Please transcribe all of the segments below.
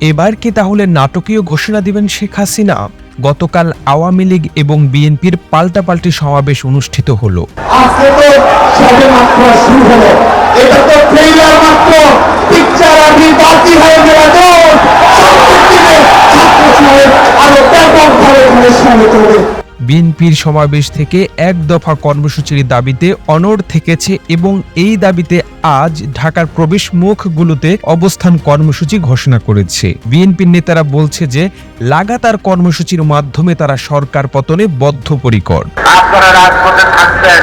এবার কি তাহলে নাটকীয় ঘোষণা দিবেন শেখ হাসিনা? গতকাল আওয়ামী লীগ এবং বিএনপির পাল্টাপাল্টি সমাবেশ অনুষ্ঠিত হলো। বিএনপির সমাবেশ থেকে এক দফা কর্মসূচির দাবিতে অনড় থেকেছে এবং এই দাবিতে আজ ঢাকার প্রবেশ মুখগুলোতে অবস্থান কর্মসূচি ঘোষণা করেছে। বিএনপির নেতারা বলছে যে, লাগাতার কর্মসূচির মাধ্যমে তারা সরকার পতনে বদ্ধপরিকর। আপনারা রাজপথে থাকবেন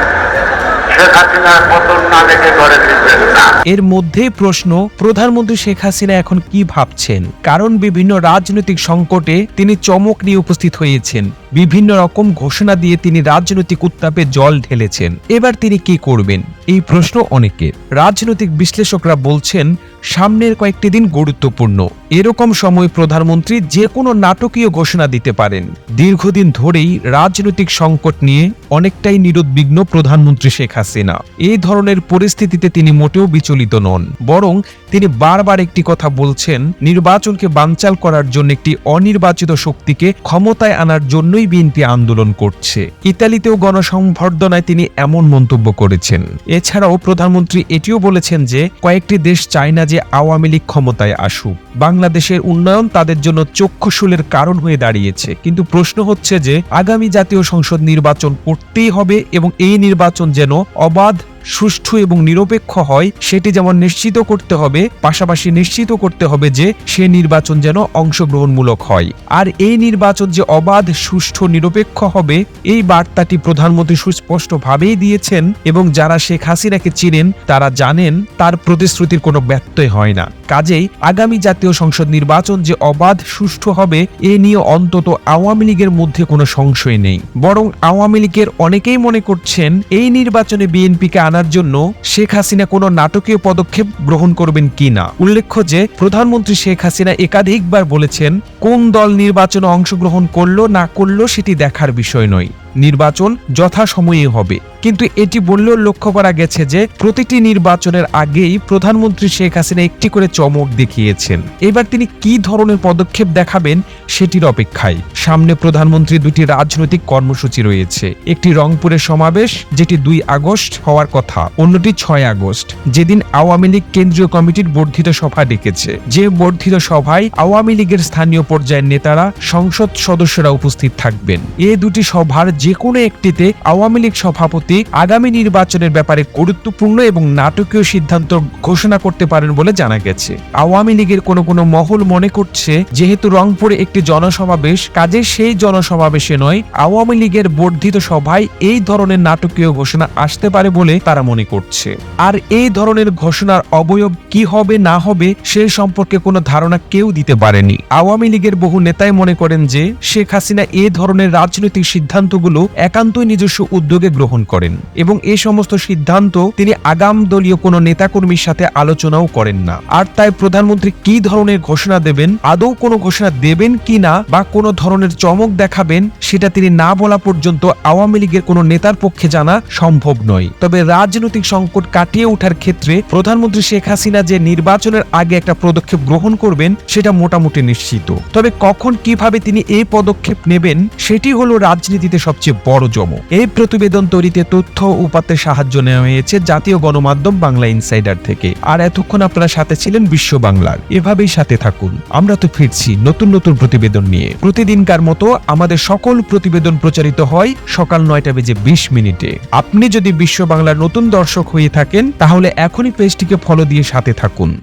এর মধ্যেই প্রশ্ন, প্রধানমন্ত্রী শেখ হাসিনা এখন কি ভাবছেন? কারণ বিভিন্ন রাজনৈতিক সংকটে তিনি চমক নিয়ে উপস্থিত হয়েছেন। বিভিন্ন রকম ঘোষণা দিয়ে তিনি রাজনৈতিক উত্তাপে জল ঢেলেছেন। এবার তিনি কি করবেন? এই প্রশ্ন অনেকের। রাজনৈতিক বিশ্লেষকরা বলছেন, সামনের কয়েকটি দিন গুরুত্বপূর্ণ। এরকম সময় প্রধানমন্ত্রী যে কোনো নাটকীয় ঘোষণা দিতে পারেন। দীর্ঘদিন ধরেই রাজনৈতিক সংকট নিয়ে অনেকটাই নিরুদ্বিগ্ন প্রধানমন্ত্রী শেখ হাসিনা। এই ধরনের পরিস্থিতিতে তিনি মোটেও বিচলিত নন। বরং তিনি বারবার একটি কথা বলছেন, নির্বাচনকে বানচাল করার জন্য একটি অনির্বাচিত শক্তিকে ক্ষমতায় আনার জন্যই বিএনপি আন্দোলন করছে। ইতালিতেও গণসংবর্ধনায় তিনি এমন মন্তব্য করেছেন। এছাড়াও প্রধানমন্ত্রী এটিও বলেছেন যে, কয়েকটি দেশ চায় না যে আওয়ামী লীগ ক্ষমতায় আসুক। বাংলাদেশের উন্নয়ন তাদের জন্য চক্ষুশূলের কারণ হয়ে দাঁড়িয়েছে। কিন্তু প্রশ্ন হচ্ছে যে, আগামী জাতীয় সংসদ নির্বাচন করতেই হবে এবং এই নির্বাচন যেন অবাধ সুষ্ঠু এবং নিরপেক্ষ হয়, সেটি যেমন নিশ্চিত করতে হবে, পাশাপাশি নিশ্চিত করতে হবে যে সে নির্বাচন যেন অংশগ্রহণমূলক হয়। আর এই নির্বাচন যে অবাধ, সুষ্ঠু, নিরপেক্ষ হবে, এই বার্তাটি প্রধানমন্ত্রী সুস্পষ্টভাবেই দিয়েছেন এবং যারা শেখ হাসিনাকে চিনেন, তারা জানেন, তার প্রতিশ্রুতির কোনো ব্যত্যয় হয় না। কাজেই আগামী জাতীয় সংসদ নির্বাচন যে অবাধ, সুষ্ঠু হবে, এ নিয়ে অন্তত আওয়ামী লীগের মধ্যে কোনো সংশয় নেই। বরং আওয়ামী লীগের অনেকেই মনে করছেন, এই নির্বাচনে বিএনপিকে আনার জন্য শেখ হাসিনা কোনো নাটকীয় পদক্ষেপ গ্রহণ করবেন কিনা উল্লেখ্য যে, প্রধানমন্ত্রী শেখ হাসিনা একাধিকবার বলেছেন, কোন দল নির্বাচনে অংশগ্রহণ করল না করল সেটি দেখার বিষয় নয়। নির্বাচন যথাসময়ে হবে। কিন্তু এটি বললেও লক্ষ্য করা গেছে যে প্রতিটি নির্বাচনের আগেই প্রধানমন্ত্রী শেখ হাসিনা একটি করে চমক দেখিয়েছেন। এবার তিনি কি ধরনের পদক্ষেপ দেখাবেন সেটির অপেক্ষায়। সামনে প্রধানমন্ত্রী দুটি রাজনৈতিক কর্মসূচি রয়েছে। একটি রংপুরের সমাবেশ, যেটি দুই আগস্ট হওয়ার কথা। অন্যটি ছয় আগস্ট। যেদিন আওয়ামী লীগ কেন্দ্রীয় কমিটির বর্ধিত সভা ডেকেছে। যে বর্ধিত সভায় আওয়ামী লীগের স্থানীয় পর্যায়ের নেতারা, সংসদ সদস্যরা উপস্থিত থাকবেন। এ দুটি সভার যে কোনো একটিতে আওয়ামী লীগ সভাপতি আগামী নির্বাচনের ব্যাপারে গুরুত্বপূর্ণ এবং নাটকীয় সিদ্ধান্ত ঘোষণা করতে পারেন বলে জানা গেছে। আওয়ামী লীগের কোনো কোনো মহল মনে করছে, যেহেতু রংপুরে একটি জনসমাবেশ, কাজে সেই জনসমাবেশে নয়, আওয়ামী লীগের বর্ধিত সভায় এই ধরনের নাটকীয় ঘোষণা আসতে পারে বলে তারা মনে করছে। আর এই ধরনের ঘোষণার অবয়ব কি হবে, না হবে, সে সম্পর্কে কোনো ধারণা কেউ দিতে পারেনি। আওয়ামী লীগের বহু নেতাই মনে করেন যে, শেখ হাসিনা এ ধরনের রাজনৈতিক সিদ্ধান্তগুলো একান্তই নিজস্ব উদ্যোগে গ্রহণ করেন এবং এই সমস্ত সিদ্ধান্ত তিনি আগাম দলীয় কোনো নেতাকর্মীর সাথে আলোচনাও করেন না। আর তাই প্রধানমন্ত্রী কি ধরনের ঘোষণা দেবেন, আদৌ কোনো ঘোষণা দেবেন কি না, বা কোনো ধরনের চমক দেখাবেন, সেটা তিনি না বলা পর্যন্ত আওয়ামী লীগের কোনো নেতার পক্ষে জানা সম্ভব নয়। তবে রাজনৈতিক সংকট কাটিয়ে ওঠার ক্ষেত্রে প্রধানমন্ত্রী শেখ হাসিনা যে নির্বাচনের আগে একটা পদক্ষেপ গ্রহণ করবেন, সেটা মোটামুটি নিশ্চিত। তবে কখন কীভাবে তিনি এই পদক্ষেপ নেবেন, সেটি হলো রাজনীতিতে সবচেয়ে বড় জম এই প্রতিবেদন তৈরিতে তথ্য উপাত্তের সাহায্য নেওয়া হয়েছে জাতীয় গণমাধ্যম বাংলা ইনসাইডার থেকে। আর এতক্ষণ আপনারা সাথে ছিলেন বিশ্ব বাংলার। এভাবেই সাথে থাকুন। আমরা তো ফিরছি নতুন নতুন প্রতিবেদন নিয়ে। প্রতিদিনকার মতো আমাদের সকল প্রতিবেদন প্রচারিত হয় সকাল নয়টা বেজে বিশ মিনিটে। আপনি যদি বিশ্ব বাংলার নতুন দর্শক হয়ে থাকেন, তাহলে এখনই পেজটিকে ফলো দিয়ে সাথে থাকুন।